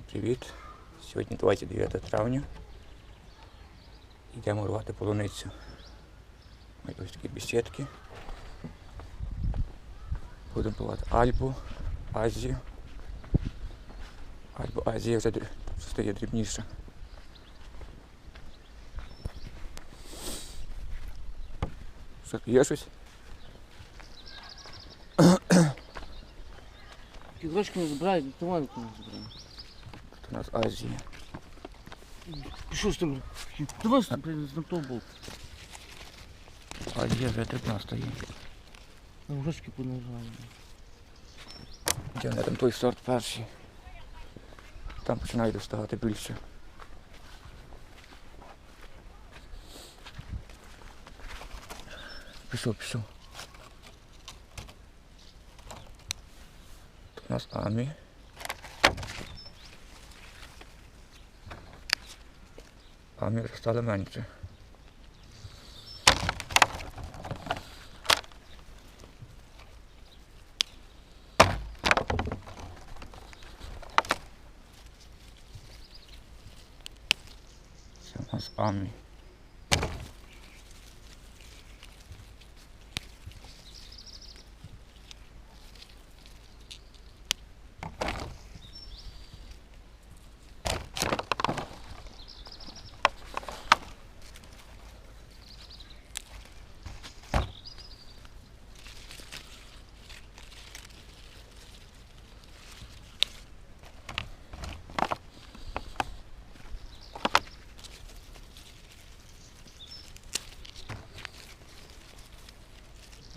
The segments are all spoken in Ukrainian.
Привіт! Сьогодні 29 травня. Йдемо рвати полуницю. Ось ось такі бесідки. Будемо рвати Альбу, Азію. Альбу Азія вже стає дрібніша. Що, є щось? Ті не забирають, автоматику не забирають. У нас Азія. Пішов з тим. Давай що на того боку. Азія вже дрібна стає. Там грошки понажали. Де там той сорт перший. Там починає доставати більше. Пішов, пішов. Тут у нас Амі. Амі вже стали менше. Це у нас Амі.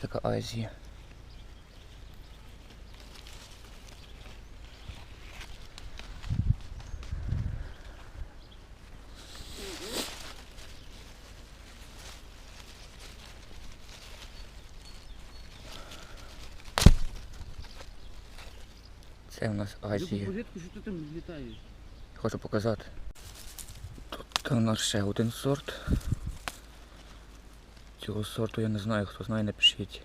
Така Азія. Це у нас Азія. Хочу показати. Тут у нас ще один сорт. Цього сорту я не знаю, хто знає, напишіть.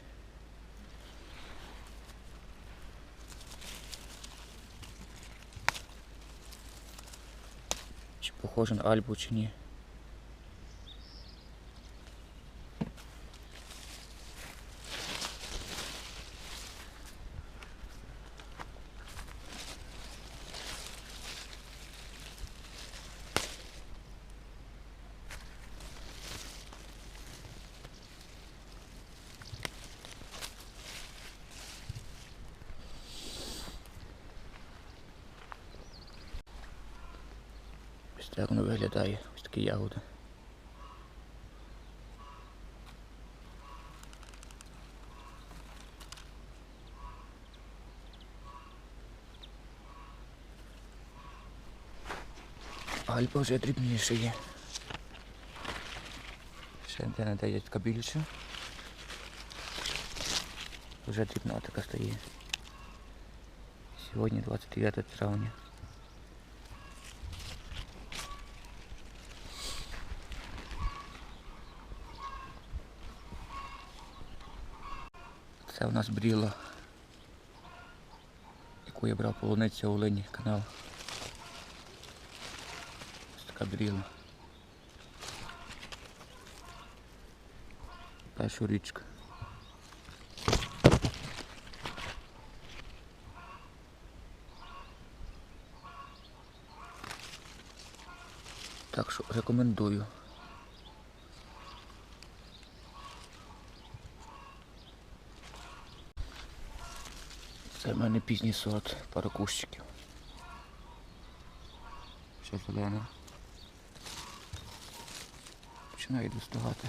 Чи похоже на Альбу, чи ні. так воно виглядає. Ось такі ягоди. Альпа вже дрібніше є. Ще де не дає така більше. Вже дрібна така стає. Сьогодні 29 травня. Це у нас бріла, яку я брав полуниця у Олені канал. Ось така бріла. Перша річка. Так що рекомендую. Це в мене пізній сорт пару кущиків. Ще зелена. Починає достигати.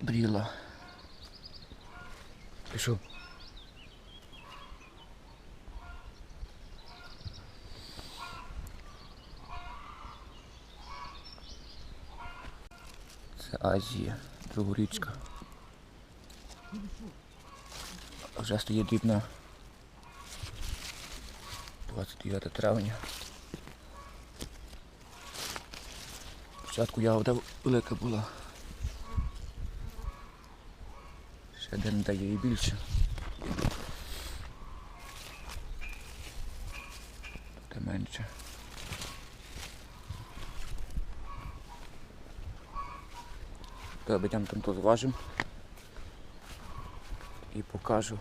Бріла. Пішов. Це Азія, Другорічка. Вже стоїть дрібна. 29 травня. Спочатку ягода велика була. Ще день дає і більше. Та менше. Йдемо там то зважимо. І покажу.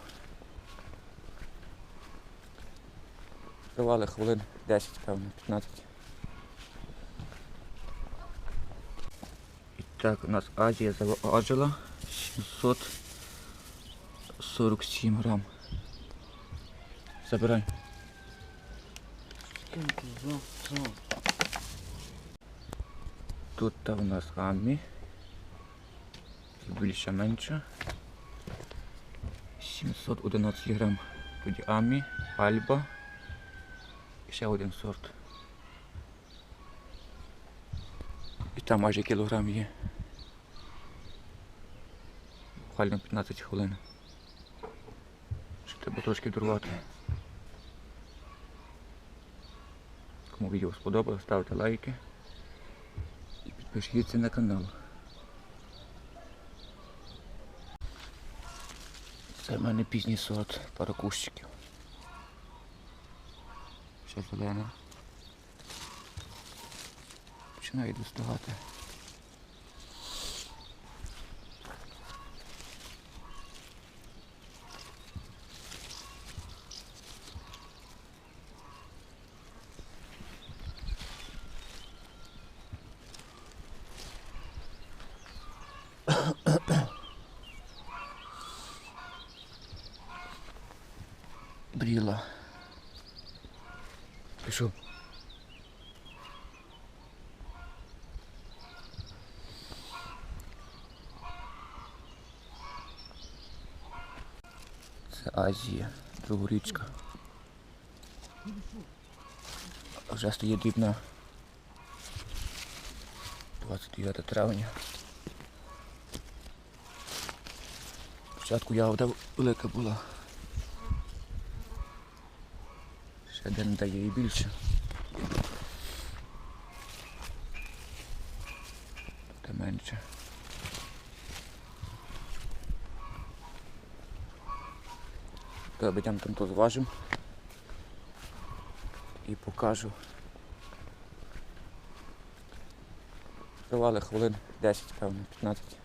Тривали хвилин 10, певно, 15. І так, у нас Азія заважила 747 грам. Забирай. Тут та у нас Аммі. Більше менше. 711 грам. Тоді Аммі, Альба. І ще один сорт. І там майже кілограм є. Буквально 15 хвилин. Ще треба трошки дурвати. Кому відео сподобалось, ставте лайки. І підпишіться на канал. Це в мене пізній сорт паракушчиків. Ще зелена. Починає достигати. Бріла. Пішов. Це Азія, Другорічка. Вже стоїть дрібна. 29 травня. Спочатку ягода велика була. Ще день дає і більше. Та менше. Йдемо там то зважимо. І покажу. Тривали хвилин 10, певно, 15.